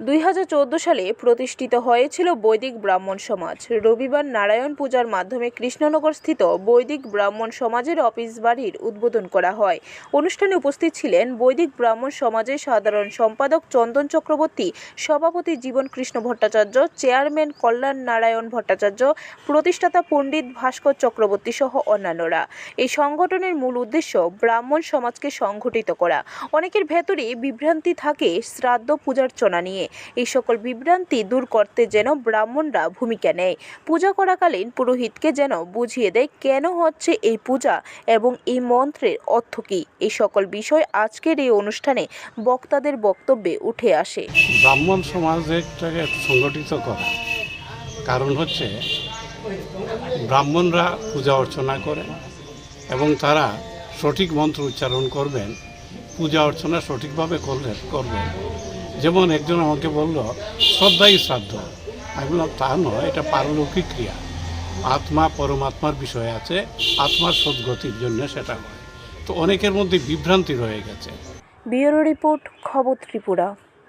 দুই হাজার চৌদ্দ সালে প্রতিষ্ঠিত হয়েছিল বৈদিক ব্রাহ্মণ সমাজ। রবিবার নারায়ণ পূজার মাধ্যমে কৃষ্ণনগর স্থিত বৈদিক ব্রাহ্মণ সমাজের অফিস বাড়ির উদ্বোধন করা হয়। অনুষ্ঠানে উপস্থিত ছিলেন বৈদিক ব্রাহ্মণ সমাজের সাধারণ সম্পাদক চন্দন চক্রবর্তী, সভাপতি জীবন কৃষ্ণ ভট্টাচার্য, চেয়ারম্যান কল্যাণ নারায়ণ ভট্টাচার্য, প্রতিষ্ঠাতা পণ্ডিত ভাস্কর চক্রবর্তী সহ অন্যান্যরা। এই সংগঠনের মূল উদ্দেশ্য ব্রাহ্মণ সমাজকে সংগঠিত করা। অনেকের ভেতরে বিভ্রান্তি থাকে শ্রাদ্ধ পূজার্চনা নিয়ে। এই সকল বিভ্রান্তি দূর করতে যেন ব্রাহ্মণরা ভূমিকা নেয়। পূজা করাকালীন পুরোহিতকে যেন বুঝিয়ে দেয় কেন হচ্ছে এই পূজা এবং এই মন্ত্রের অর্থ কী। এই সকল বিষয় আজকের এই অনুষ্ঠানে বক্তাদের বক্তব্যে উঠে আসে। ব্রাহ্মণ সমাজটাকে সংগঠিত করা। কারণ হচ্ছে ব্রাহ্মণরা পূজা অর্চনা করেন এবং তারা সঠিক মন্ত্র উচ্চারণ করবেন, পূজা অর্চনা সঠিকভাবে করলে করবেন। যেমন একজন আমাকে বলল, শ্রদ্ধাই শ্রাদ্ধ। আমি বললাম, তা নয়, এটা পারলৌকিক ক্রিয়া। আত্মা পরমাত্মার বিষয় আছে, আত্মার সদ্গতির জন্য সেটা হয়। তো অনেকের মধ্যে বিভ্রান্তি রয়ে গেছে। বিয়ের রিপোর্ট, খবর ত্রিপুরা।